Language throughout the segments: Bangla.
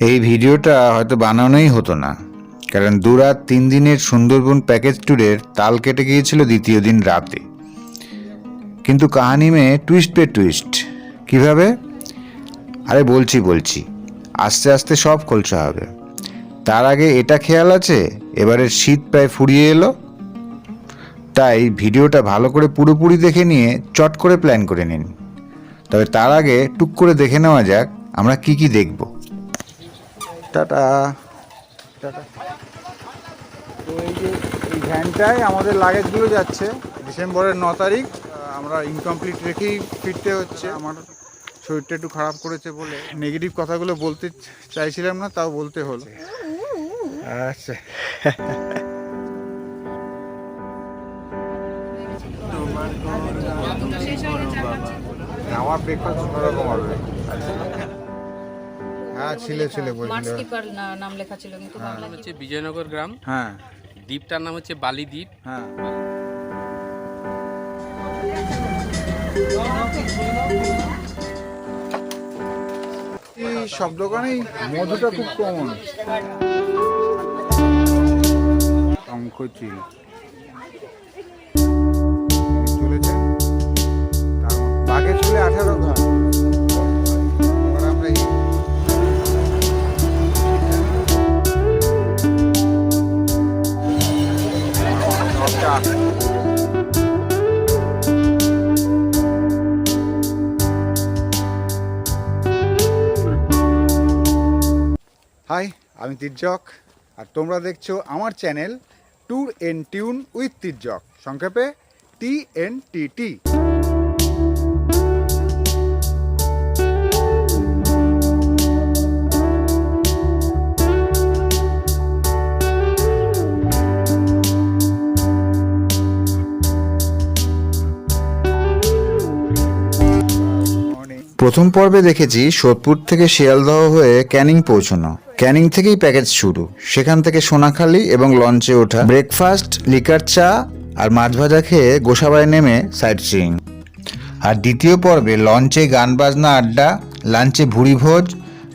এই ভিডিওটা হয়তো বানানোই হতো না। কারণ দু রাত তিন দিনের সুন্দরবন প্যাকেজ ট্যুরের তাল কেটে গিয়েছিল দ্বিতীয় দিন রাতে। কিন্তু কাহানি মে টুইস্ট পে টুইস্ট কীভাবে? আরে বলছি বলছি। আস্তে আস্তে সব খোলসা হবে। তার আগে এটা খেয়াল আছে? এবারের শীত প্রায় ফুরিয়ে এলো। তাই ভিডিওটা ভালো করে পুরোপুরি দেখে নিয়ে চট করে প্ল্যান করে নিন। তবে তার আগে টুক করে দেখে নেওয়া যাক আমরা কি কি দেখব। টাটা। টাটা। তো এই যে এই ভ্যানটায় আমাদের লাগেজগুলো যাচ্ছে ডিসেম্বরের ন তারিখ আমরা ইনকমপ্লিট রেখেই ফিরতে হচ্ছে। আমার শরীরটা একটু খারাপ করেছে বলে নেগেটিভ কথাগুলো বলতে চাইছিলাম না তাও বলতে হলো। আচ্ছা। আমার ব্রেকফাস্ট অন্যরকম হবে? হ্যাঁ ছিলে ছিলে মাঠ বলছিল নাম লেখা ছিল কিন্তু বাংলা নাম হচ্ছে বিজয়নগর গ্রাম। হ্যাঁ। দ্বীপটার নাম হচ্ছে বালি দ্বীপ হ্যাঁ। এই সব দোকানেই মধুটা খুব কমন বাঘে চলে আঠারো ঘর। আমি তির্যক, আর তোমরা দেখছ আমার channel tour n tune with Tirjak, সংক্ষেপে টি এন টি টি প্রথম পর্বে দেখেছি সোদপুর থেকে শিয়ালদহ হয়ে ক্যানিং পৌঁছানো। ক্যানিং থেকেই প্যাকেজ শুরু। সেখান থেকে সোনাখালী এবং লঞ্চে ওঠা ব্রেকফাস্ট, লিকার চা আর মাছ ভাজা খেয়ে গোসাবায় নেমে সাইট সিইং আর দ্বিতীয় পর্বে লঞ্চে গান বাজনা আড্ডা, লাঞ্চে ভুড়িভোজ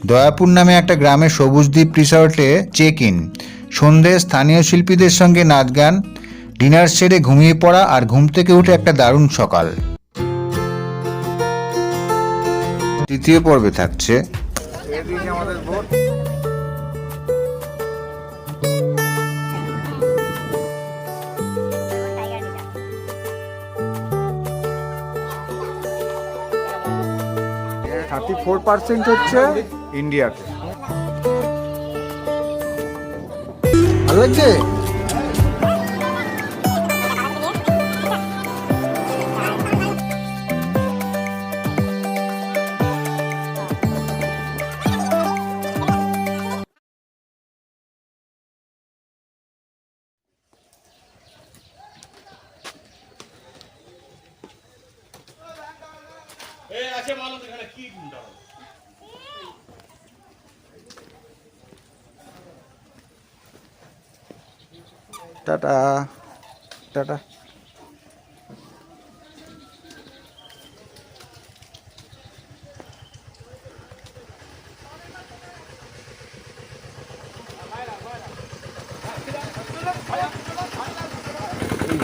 দয়াপুর নামে একটা গ্রামের সবুজ দ্বীপ রিসর্টে চেক ইন সন্ধে স্থানীয় শিল্পীদের সঙ্গে নাচ গান, ডিনার সেরে ঘুমিয়ে পড়া আর ঘুম থেকে উঠে একটা দারুণ সকাল। তৃতীয় পর্বে থাকছে থার্টি ফোর পার্সেন্ট হচ্ছে ইন্ডিয়াতে। ভালো লাগছে টাটা। টাটা।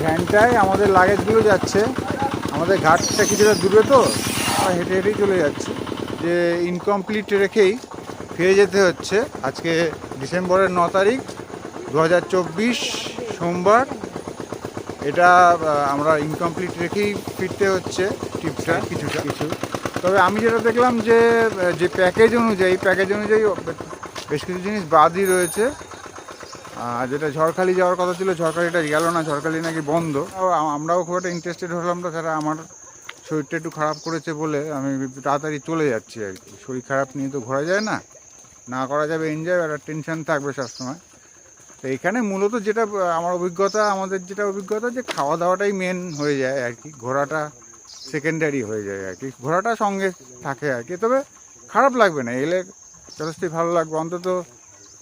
ভ্যানটায় আমাদের লাগেজগুলো যাচ্ছে। আমাদের ঘাটটা কিছুটা দূরে তো হেঁটে হেঁটেই চলে যাচ্ছে। যে ইনকমপ্লিট রেখেই ফিরে যেতে হচ্ছে। আজকে ডিসেম্বরের ন তারিখ, দু হাজার চব্বিশ সোমবার। এটা আমরা ইনকমপ্লিট রেখেই ফিরতে হচ্ছে টিপসটা কিছুটা। কিছু। তবে আমি যেটা দেখলাম যে যে প্যাকেজ অনুযায়ী প্যাকেজ অনুযায়ী বেশ কিছু জিনিস বাদই রয়েছে। আর যেটা ঝড়খালি যাওয়ার কথা ছিল ঝড়খালিটা গেল না ঝড়খালি নাকি বন্ধ। আমরাও খুব একটা ইন্টারেস্টেড হলাম না তারা আমার শরীরটা একটু খারাপ করেছে বলে আমি তাড়াতাড়ি চলে যাচ্ছি আর কি। শরীর খারাপ নিয়ে তো ঘোরা যায় না। না করা যাবে এনজয় আর টেনশন থাকবে সবসময়। তো এখানে মূলত যেটা, আমার অভিজ্ঞতা, আমাদের যেটা অভিজ্ঞতা যে খাওয়া দাওয়াটাই মেন হয়ে যায় আর কি, ঘোরাটা সেকেন্ডারি হয়ে যায় আর কি, ঘোরাটা সঙ্গে থাকে আর কি, তবে খারাপ লাগবে না, এলে যথেষ্টই ভালো লাগবে, অন্তত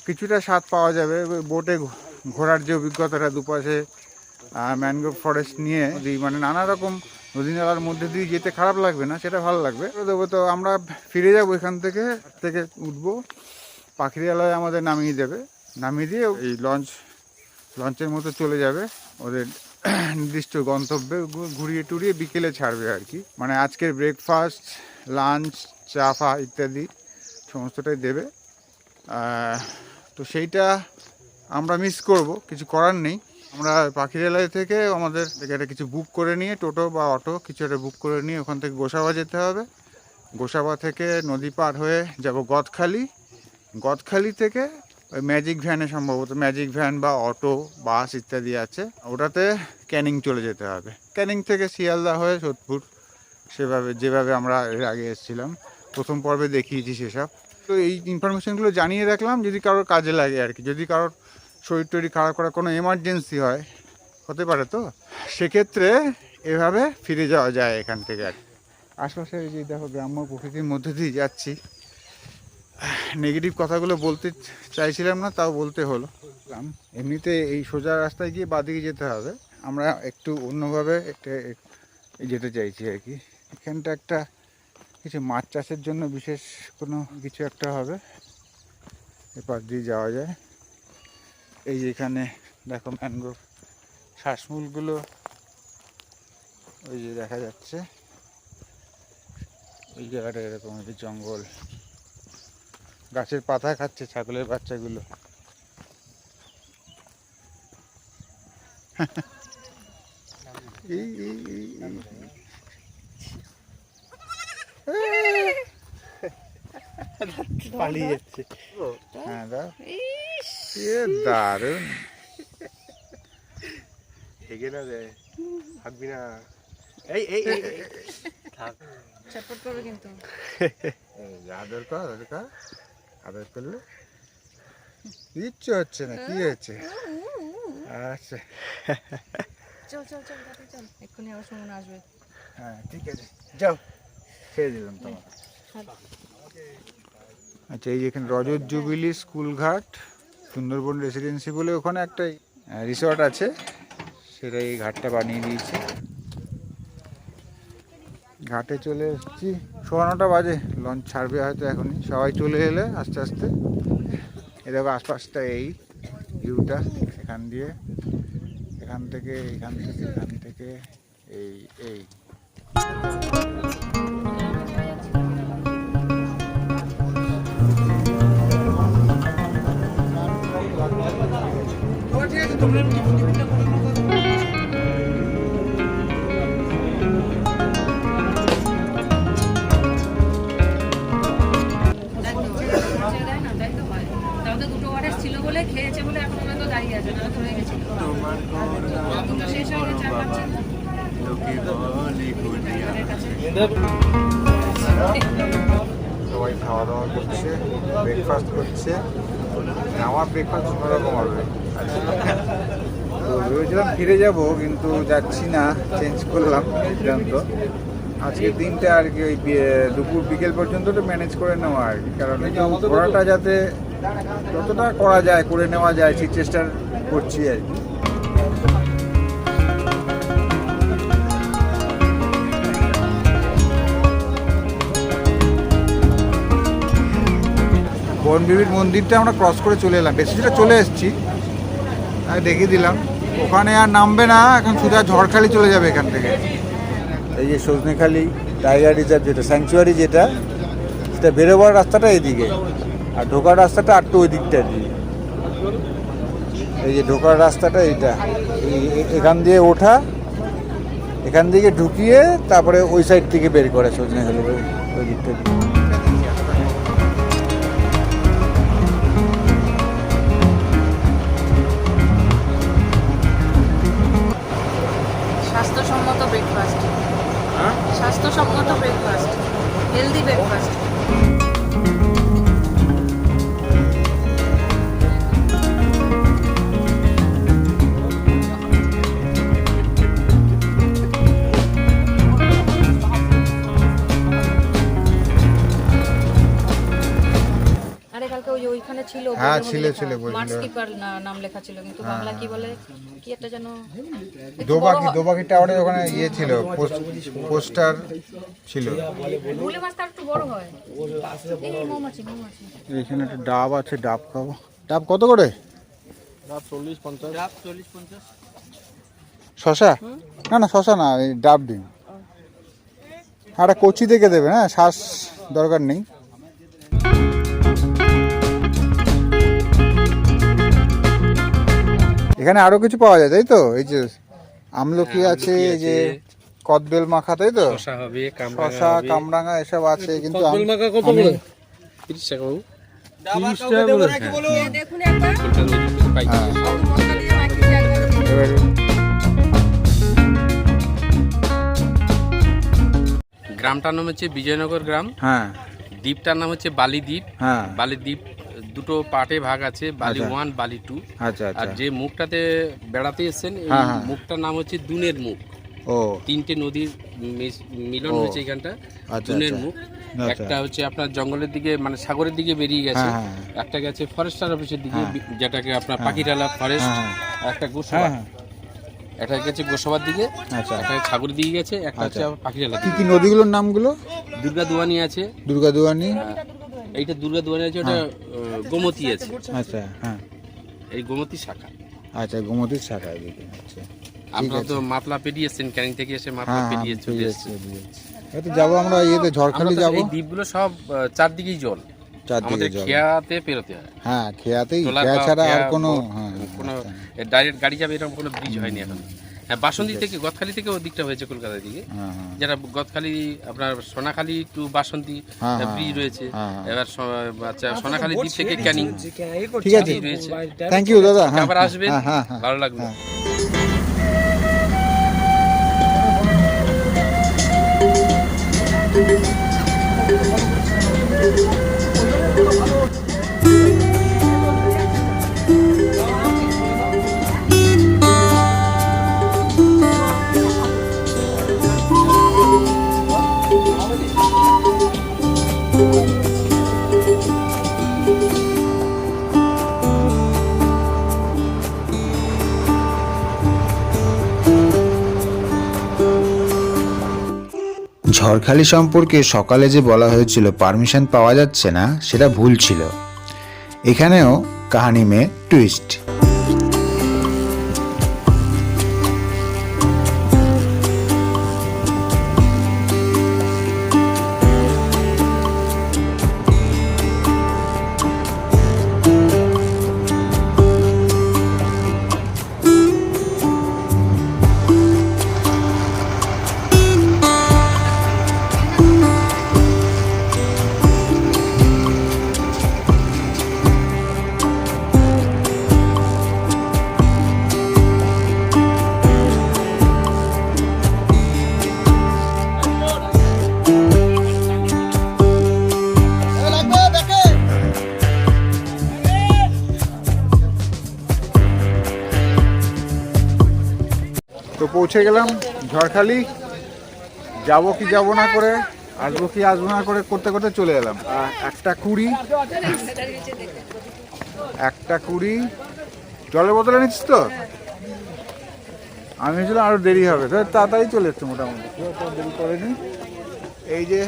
কিছুটা স্বাদ পাওয়া যাবে, বোটে ঘোরার যে অভিজ্ঞতাটা দুপাশে ম্যানগ্রোভ ফরেস্ট নিয়ে দিই মানে নানা রকম নদী নালার মধ্যে দিয়ে যেতে খারাপ লাগবে না, সেটা ভালো লাগবে। দেবো তো, আমরা ফিরে যাব এখান থেকে থেকে উঠবো, পাখিরালয় আমাদের নামিয়ে দেবে। নামিয়ে দিয়ে এই লঞ্চ লঞ্চের মতো চলে যাবে। ওদের নির্দিষ্ট গন্তব্যে ঘুরিয়ে টুরিয়ে বিকেলে ছাড়বে আর কি। মানে আজকের ব্রেকফাস্ট লাঞ্চ চা, ফা ইত্যাদি সমস্তটাই দেবে। তো সেইটা আমরা মিস করব, কিছু করার নেই। আমরা পাখিরালয় থেকে আমাদের একটা কিছু বুক করে নিয়ে, টোটো বা অটো কিছু একটা বুক করে নিয়ে ওখান থেকে গোসাবা যেতে হবে। গোসাবা থেকে নদী পার হয়ে যাব গদখালি। গদখালি থেকে ওই ম্যাজিক ভ্যানে সম্ভবত ম্যাজিক ভ্যান বা অটো বাস ইত্যাদি আছে। ওটাতে ক্যানিং চলে যেতে হবে। ক্যানিং থেকে শিয়ালদা হয়ে সোদপুর, সেভাবে, যেভাবে আমরা এর আগে এসেছিলাম। প্রথম পর্বে দেখিয়েছি সেসব। তো এই ইনফরমেশনগুলো জানিয়ে রাখলাম, যদি কারোর কাজে লাগে আর কি। যদি কারোর শরীর টরীর খারাপ করার কোনো এমার্জেন্সি হয়, হতে পারে তো? সেক্ষেত্রে এভাবে ফিরে যাওয়া যায় এখান থেকে আর। আশপাশে যে দেখো গ্রাম্য প্রকৃতির মধ্যে দিয়ে যাচ্ছি। নেগেটিভ কথাগুলো বলতে চাইছিলাম না, তাও বলতে হলো। এমনিতে এই সোজা রাস্তায় গিয়ে বাদিকে যেতে হবে। আমরা একটু অন্যভাবে একটা যেতে চাইছি আর কি। এখানটা একটা কিছু মাছ চাষের জন্য বিশেষ কোনো কিছু একটা হবে। এপার দিয়ে যাওয়া যায়। এই যে এখানে দেখো ম্যানগ্রোভ শ্বাসমূলগুলো, ওই যে দেখা যাচ্ছে। ওই জায়গাটা এরকম জঙ্গল। গাছের পাতা খাচ্ছে ছাগলের বাচ্চাগুলো। পালিয়ে যাচ্ছে। হ্যাঁ দাও। এ দারুণ। হেগে না দেয় থাকবি না। এই এই এই, এই। থাক। চটপট করবে কিন্তু। এই যে আদর কর আদর কর আদর কিচ্ছু হচ্ছে না কি হচ্ছে আচ্ছা। চল চল চল চল। এক্ষুনি আবার সুমন আসবে। হ্যাঁ ঠিক আছে। যাও ছেড়ে দিলাম তোমার আচ্ছা এই যে এখানে রজত জুবিলি স্কুল ঘাট সুন্দরবন রেসিডেন্সি বলে ওখানে একটা রিসর্ট আছে। সেটা এই ঘাটটা বানিয়ে দিয়েছে। ঘাটে চলে এসেছি। সোয়া নটা বাজে। লঞ্চ ছাড়বে হয়তো এখনই। সবাই চলে এলে আস্তে আস্তে। এরকম আশপাশটা এই ভিউটা এখান দিয়ে। এখান থেকে এখান থেকে এখান থেকে, এই এই। সবাই খাওয়া দাওয়া করছে ব্রেকফাস্ট করছে আমার ব্রেকফাস্ট অন্যরকম হবে। তো ভেবেছিলাম ফিরে যাব কিন্তু যাচ্ছি না চেঞ্জ করলাম সিদ্ধান্ত। আজকের দিনটা আর কি ওই দুপুর বিকেল পর্যন্ত তো ম্যানেজ করে নেওয়া আর কি কারণ ঘোরাটা যাতে যতটা করা যায় করে নেওয়া যায় সেই চেষ্টা করছি আর কি। বনবিবির মন্দিরটা আমরা ক্রস করে চলে এলাম। বেশি যেটা চলে এসেছি। দেখিয়ে দিলাম। ওখানে আর নামবে না, এখন সোজা ঝড়খালি চলে যাবে এখান থেকে। এই যে সজনেখালি, টাইগার রিজার্ভ যেটা, স্যাংচুয়ারি যেটা, সেটা বেরোবার রাস্তাটা এদিকে। আর ঢোকার রাস্তাটা আটটু ওই দিকটা দিয়ে। এই যে ঢোকার রাস্তাটা এইটা। এই- এখান দিয়ে ওঠা, এখান থেকে ঢুকিয়ে তারপরে ওই সাইড থেকে বের করে সজনেখালি ওই দিকটা দিয়ে। ছিল হ্যাঁ, ছিল, লেখা, বলছিল। মার্চ কিপার নাম লেখা ছিল কিন্তু বাংলা কি বলে কি একটা যেন দোবাকি দোবাকি টাওয়ারে ওখানে ইয়ে ছিল পোস্টার ছিল। ভুলে মাছ একটু বড় হয়। এই মৌমাছি মৌমাছি। এখানে একটা ডাব আছে ডাব খাব। ডাব কত করে? শশা? না না শশা না এই ডাব দিন আর একটা কচি দেখে দেবে হ্যাঁ শ্বাস দরকার নেই। এখানে আরও কিছু পাওয়া যায় তাই তো? এই যে আমলকি হ্যাঁ, আছে এই যে কদবেল মাখা তাই তো? শশা হবে কামরাঙা শশা কামরাঙা এসব আছে কিন্তু কদবেল মাখা কত করে তিরিশ টাকা বাবু। দেখুন একবার। হ্যাঁ। এবার। গ্রামটার নাম হচ্ছে বিজয়নগর গ্রাম। হ্যাঁ। দ্বীপটার নাম হচ্ছে বালি দ্বীপ। হ্যাঁ। বালি দ্বীপ দুটো পার্টে ভাগ আছে বালি আচ্ছা। ওয়ান বালি টু আচ্ছা আর আচ্ছা যে মুখটাতে বেড়াতে এসেছেন এই হ্যাঁ, হ্যাঁ। মুখটার নাম হচ্ছে দুনের মুখ। ও। তিনটে নদীর মিলন হয়েছে এখানটা আচ্ছা, দুনের আচ্ছা। মুখ। আচ্ছা। একটা হচ্ছে আপনার জঙ্গলের দিকে মানে সাগরের দিকে বেরিয়ে গেছে হ্যাঁ। একটা গেছে ফরেস্টার অফিসের দিকে। যেটাকে আপনার পাখিরালা ফরেস্ট একটা গোসবা। একটা গেছে গোসবার দিকে আচ্ছা। একটা সাগরের দিকে গেছে একটা হচ্ছে আচ্ছা। পাখিরালা কি কি নদীগুলোর নামগুলো? দুর্গা দুয়ানি আছে। দুর্গা দুয়ানি। এইটা দুর্গা দুয়ানি আছে ওটা আহ, গোমতী আছে। আচ্ছা হ্যাঁ। এই গোমতী শাখা। আচ্ছা গোমতীর শাখা এদিকে আচ্ছা। আপনারা তো মাতলা পেরিয়ে এসছেন ক্যানিং থেকে এসে মাতলা হ্যাঁ হ্যাঁ পেরিয়ে চলে এসছি, হয়তো যাব আমরা ইয়েতে ঝড়খালি যাব। এই দ্বীপগুলো সব চারদিকেই জল। আমাদের খেয়াতে পেরোতে হয়। হ্যাঁ খেয়াতেই খেয়া ছাড়া আর কোনো হ্যাঁ কোনো আচ্ছা। ডাইরেক্ট গাড়ি যাবে এরকম কোনো ব্রিজ হয়নি এখন। হ্যাঁ বাসন্তী থেকে গদখালি থেকে ওদিকটা হয়েছে কলকাতার দিকে। হ্যাঁ হ্যাঁ। যেটা গদখালি আপনার সোনাখালী টু বাসন্তী ব্রিজ রয়েছে। হ্যাঁ, হ্যাঁ। এবার স- আচ্ছা সোনাখালী দ্বীপ থেকে ক্যানিং। ঠিক আছে। রয়েছে থ্যাংক ইউ দাদা আবার আসবেন? ভালো লাগবে হ্যাঁ। ঝড়খালি সম্পর্কে সকালে যে বলা হয়েছিল পারমিশন পাওয়া যাচ্ছে না, সেটা ভুল ছিল। এখানেও কাহানি মে টুইস্ট পৌঁছে গেলাম ঝড়খালি। যাব কি যাব না করে, আসব কি আসব না করে করতে করতে চলে এলাম। একটা কুড়ি একটা কুড়ি। জলের বোতলে নিচ্ছিস তো? আমি ভেবেছিলাম আরও দেরি হবে তো তাড়াতাড়ি চলে এসছে মোটামুটি। দেরি করেনি এই যে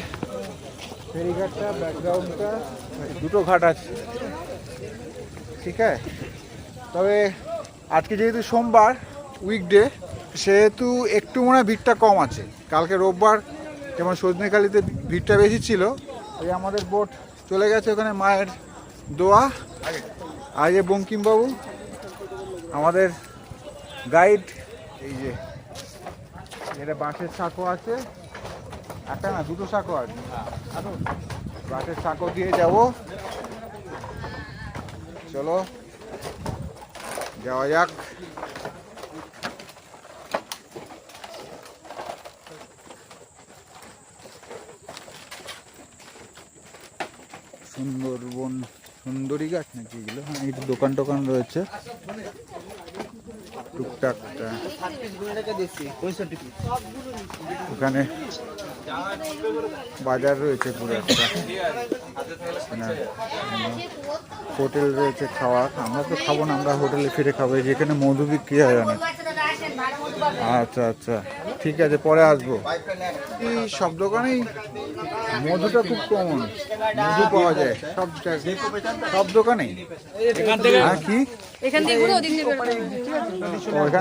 ফেরিঘাটটা, ব্যাকগ্রাউন্ডটা, দুটো ঘাট আছে। ঠিক আছে? তবে আজকে যেহেতু সোমবার উইকডে সেহেতু একটু মনে হয় ভিড়টা কম আছে। কালকে রোববার যেমন সজনেখালিতে ভিড়টা বেশি ছিল ওই আমাদের বোট চলে গেছে ওখানে মায়ের দোয়া। আর যে বঙ্কিমবাবু, আমাদের গাইড, এই যে, এটা বাঁশের সাঁকো আছে। একটা না, দুটো সাঁকো আছে। বাঁশের সাঁকো দিয়ে যাব। চলো, যাওয়া যাক। সুন্দরবন, সুন্দরী গাছ নাকি এগুলো? হ্যাঁ এই দোকান টোকান রয়েছে। টুকটাক ওখানে বাজার রয়েছে পুরো একটা। হোটেল রয়েছে খাওয়ার। আমরা তো খাব না, আমরা হোটেলে ফিরে খাব। যেখানে মধু বিক্রি হয় অনেক। আচ্ছা আচ্ছা। ঠিক আছে পরে আসব। এই সব দোকানেই মধুটা খুব কমন মধু পাওয়া যায় সব সব দোকানেই? হ্যাঁ কি?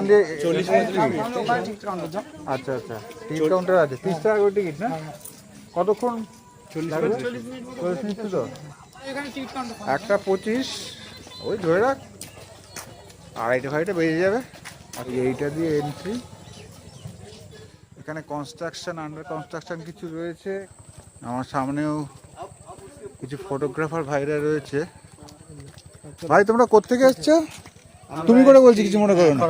দিয়ে আচ্ছা আচ্ছা। টিকিট কাউন্টার আছে তিরিশ টাকা করে টিকিট না? কতক্ষণ চল্লিশ মিনিট তো? একটা পঁচিশ। ওই ধরে রাখ। আড়াইটে ফাইটে বেজে যাবে। আর এইটা দিয়ে এন্ট্রি এখানে কনস্ট্রাকশন আন্ডার কনস্ট্রাকশন কিছু রয়েছে। আমার সামনেও কিছু ফটোগ্রাফার ভাইরা রয়েছে। ভাই তোমরা কোত্থেকে এসছো? তুমি করে বলছি কিছু মনে করো না।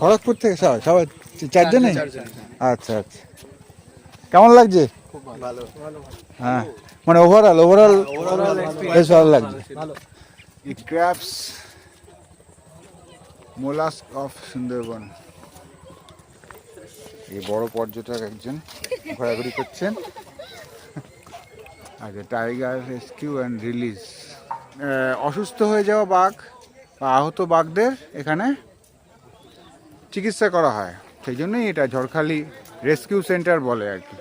খড়গপুর থেকে সবাই সবাই চারজনে আচ্ছা আচ্ছা। কেমন লাগছে? হ্যাঁ মানে ওভারঅল ওভারঅল বেশ ভালো লাগছে। ক্র্যাপস মোলাস্ক অফ সুন্দরবন এই বড় পর্যটক একজন ঘোরাঘুরি করছেন। আচ্ছা টাইগার রেস্কিউ অ্যান্ড রিলিজ। অসুস্থ হয়ে যাওয়া বাঘ বা আহত বাঘদের এখানে চিকিৎসা করা হয়। সেই জন্যই এটা ঝড়খালি রেস্কিউ সেন্টার বলে আর কি।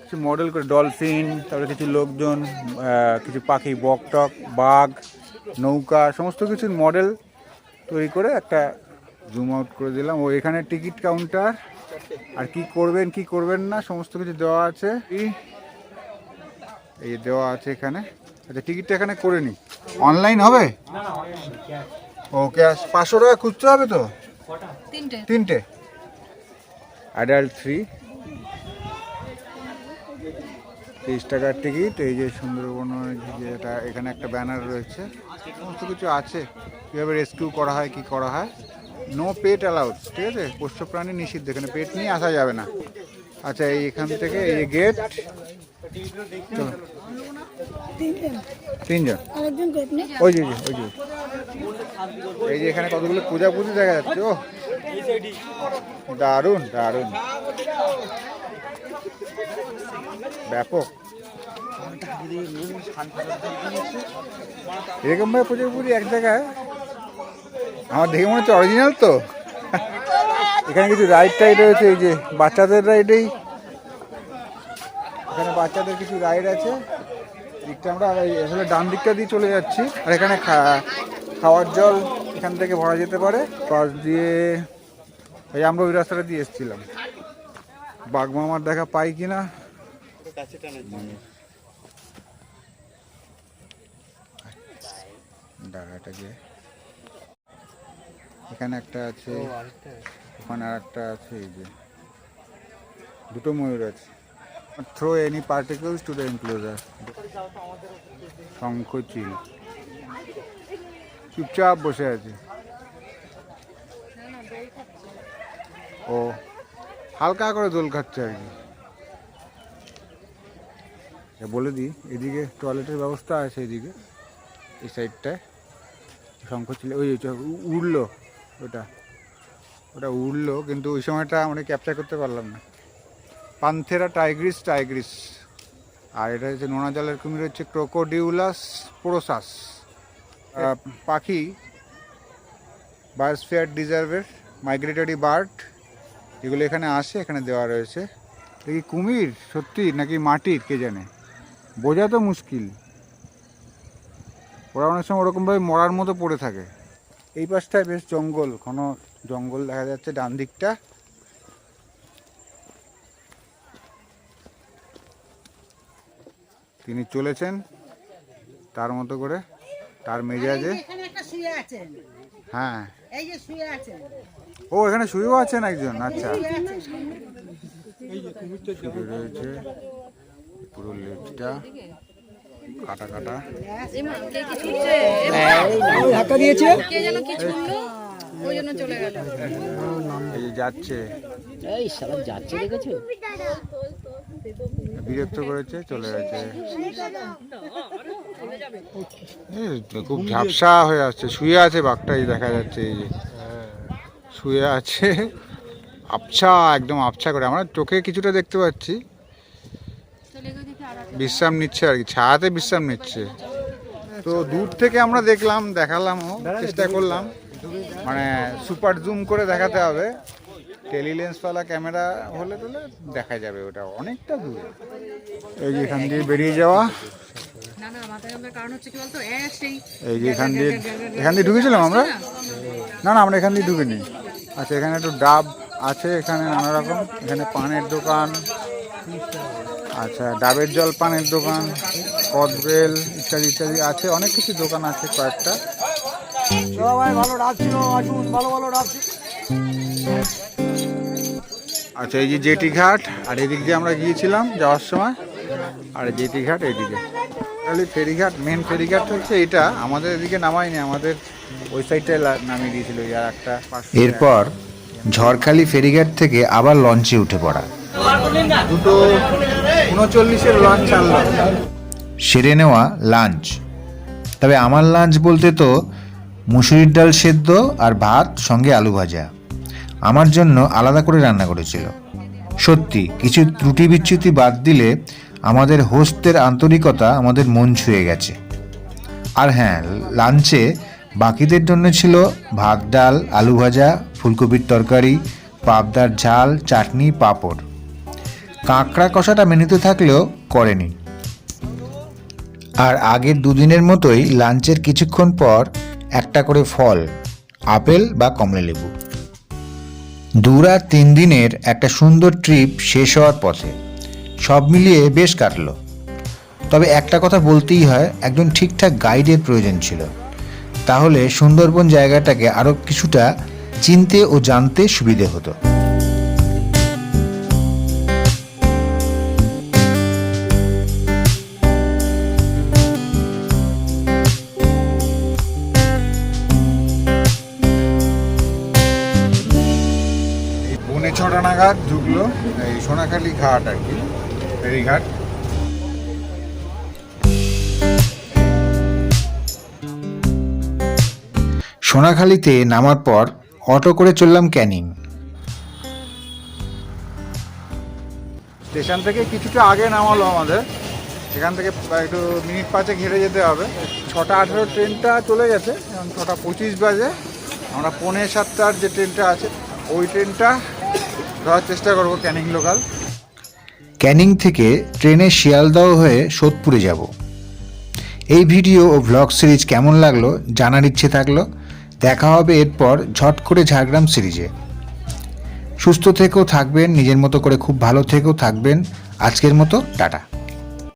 কিছু মডেল করে ডলফিন, তারপরে কিছু লোকজন কিছু পাখি, বকটক, বাঘ, নৌকা, সমস্ত কিছুর মডেল তৈরি করে একটা জুম আউট করে দিলাম। ও এখানে টিকিট কাউন্টার আর কি করবেন কি করবেন না সমস্ত কিছু দেওয়া আছে। এই- দেওয়া আছে এখানে। আচ্ছা টিকিটটা এখানে করে নি। অনলাইন হবে? ও ক্যাশ পাঁচশো টাকা খুচরো হবে তো? তিনটে। অ্যাডাল্ট থ্রি তিরিশ টাকার টিকিট এই যে সুন্দরবনের যেটা এখানে একটা ব্যানার রয়েছে। সমস্ত কিছু আছে। কীভাবে রেস্কিউ করা হয় কি করা হয়? নো পেট অ্যালাউড ঠিক আছে? পোষ্য প্রাণী নিষিদ্ধ এখানে পেট নিয়ে আসা যাবে না। আচ্ছা এই এখান থেকে এই গেট তিনজন। ওই যে ওই যে, এই যে এখানে কতগুলো পূজা পুজো দেখা যাচ্ছে ও। দারুণ দারুণ। ব্যাপক। এরকম ভাবে পুজো পুরি এক জায়গায় আমার দেখে মনে হচ্ছে অরিজিনাল তো। এখানে কিছু রাইড টাইড রয়েছে, এই যে বাচ্চাদের রাইডেই এখানে বাচ্চাদের কিছু রাইড আছে। দিকটা আমরা আসলে ডান দিকটা দিয়ে চলে যাচ্ছি। আর এখানে খাওয়ার জল এখান থেকে ভরা যেতে পারে। পাশ দিয়ে এই আমরা ওই রাস্তাটা দিয়ে এসেছিলাম। বাঘমামার দেখা পাই কিনা? দাঁড়াটাকে এখানে একটা আছে ওখানে আর একটা আছে এই যে। দুটো ময়ূর আছে। Throw any particles to the enclosure Shankhachil চুপচাপ বসে আছে। ও হালকা করে দোল খাচ্ছে আর কি। বলে দিই এদিকে টয়লেটের ব্যবস্থা আছে এদিকে। এই সাইডটায় শঙ্খচিল ওই ওই উড়লো ওটা। ওটা উড়লো, কিন্তু ওই সময়টা আমরা ক্যাপচার করতে পারলাম না। পান্থেরা টাইগ্রিস টাইগ্রিস। আর এটা হচ্ছে নোনা জলের কুমির, হচ্ছে ক্রোকোডিউলাস পোরোসাস। পাখি, বায়োস্ফিয়ার ডিজার্ভের, মাইগ্রেটরি বার্ড, এগুলো এখানে আসে, এখানে দেওয়া রয়েছে। দেখি কুমির? সত্যি? নাকি মাটির? কে জানে? বোঝা তো মুশকিল। ওরা অনেক সময় ওরকমভাবে মরার মতো পড়ে থাকে। এই পাশটায় বেশ জঙ্গল ঘন জঙ্গল দেখা যাচ্ছে ডান দিকটা। তিনি চলেছেন তার মতো করে তার মেজাজে। হ্যাঁ। ও এখানে শুয়েও আছেন একজন? আচ্ছা। রয়েছে পুরো লেজটা। কাটা কাটা। এমা কে কি ছুটছে কে যেন কি ছুটলো ওই জন্য চলে গেল। এই যাচ্ছে। এই শালা যাচ্ছে দেখেছ? বিরক্ত করেছে চলে গেছে। খুব ঝাপসা হয়ে আসছে। শুয়ে আছে বাঘটাই দেখা যাচ্ছে এই যে। শুয়ে আছে। আবছা একদম আবছা করে। আমরা চোখে কিছুটা দেখতে পাচ্ছি। বিশ্রাম নিচ্ছে আর কি ছায়াতে বিশ্রাম নিচ্ছে তো দূর থেকে আমরা দেখলাম দেখালামও চেষ্টা করলাম মানে সুপার জুম করে দেখাতে হবে টেলিলেন্সওয়ালা ক্যামেরা হলে তাহলে দেখা যাবে ওটা অনেকটা দূরে এই যে এখান দিয়ে বেরিয়ে যাওয়া না না মাথায় আমার কারণ হচ্ছে কি বলতো এক সেই এই যে এখান দিয়ে এখান দিয়ে ঢুকেছিলাম আমরা না না আমরা এখান দিয়ে ঢুকিনি আচ্ছা এখানে একটু ডাব আছে এখানে নানা রকম এখানে পানের দোকান আচ্ছা ডাবের জল পানের দোকান কদবেল ইত্যাদি ইত্যাদি আছে অনেক কিছু দোকান আছে কয়েকটা। আচ্ছা এই যে জেটি ঘাট আর এদিক দিয়ে আমরা গিয়েছিলাম যাওয়ার সময়। আর জেটি ঘাট এইদিকে। খালি ফেরিঘাট মেন ফেরিঘাট হচ্ছে এটা আমাদের এদিকে নামায়নি আমাদের ওই সাইডটায় লা- নামিয়ে দিয়েছিল আর একটা এরপর ঝড়খালি ফেরিঘাট থেকে আবার লঞ্চে উঠে পড়া। দুটো উনচল্লিশের লঞ্চ ছাড়লো সেরে নেওয়া লাঞ্চ তবে আমার লাঞ্চ বলতে তো মুসুরির ডাল সেদ্ধ আর ভাত সঙ্গে আলু ভাজা। আমার জন্য আলাদা করে রান্না করেছিল। সত্যি, কিছু ত্রুটি বিচ্যুতি বাদ দিলে আমাদের হোস্টদের আন্তরিকতা আমাদের মন ছুঁয়ে গেছে। আর হ্যাঁ লাঞ্চে বাকিদের জন্য ছিল ভাত, ডাল, আলু ভাজা, ফুলকপির তরকারি, পাবদার ঝাল, চাটনি, পাঁপড়। কাঁকড়া কষাটা মেনুতে থাকলেও করেনি। আর আগের দুদিনের মতোই লাঞ্চের কিছুক্ষণ পর একটা করে ফল, আপেল বা কমলালেবু। দু রাত তিন দিনের একটা সুন্দর ট্রিপ শেষ হওয়ার পথে সব মিলিয়ে বেশ কাটলো। তবে একটা কথা বলতেই হয়, একজন ঠিকঠাক গাইডের প্রয়োজন ছিল। তাহলে সুন্দরবন জায়গাটাকে আরও কিছুটা চিনতে ও জানতে সুবিধে হতো। নাগাদ ঢুকলো, এই সোনাখালি ঘাট আর কি ফেরিঘাট সোনাখালিতে নামার পর অটো করে চললাম ক্যানিং। স্টেশন থেকে কিছুটা আগে নামালো আমাদের। সেখান থেকে একটু মিনিট পাঁচে ঘেরে যেতে হবে। ছটা আঠেরো ট্রেনটা চলে গেছে, এখন ছটা পঁচিশ বাজে। আমরা পৌনে সাতটার যে ট্রেনটা আছে, ওই ট্রেনটা ধরার চেষ্টা করব ক্যানিং লোকাল। ক্যানিং থেকে ট্রেনে শিয়ালদহ হয়ে সোদপুরে যাব। এই ভিডিও ও ভ্লগ সিরিজ কেমন লাগল জানার ইচ্ছে থাকল। দেখা হবে এরপর ঝট করে ঝাড়গ্রাম সিরিজে সুস্থ থেকেও থাকবেন, নিজের মতো করে খুব ভালো থেকেও থাকবেন। আজকের মতো, টাটা।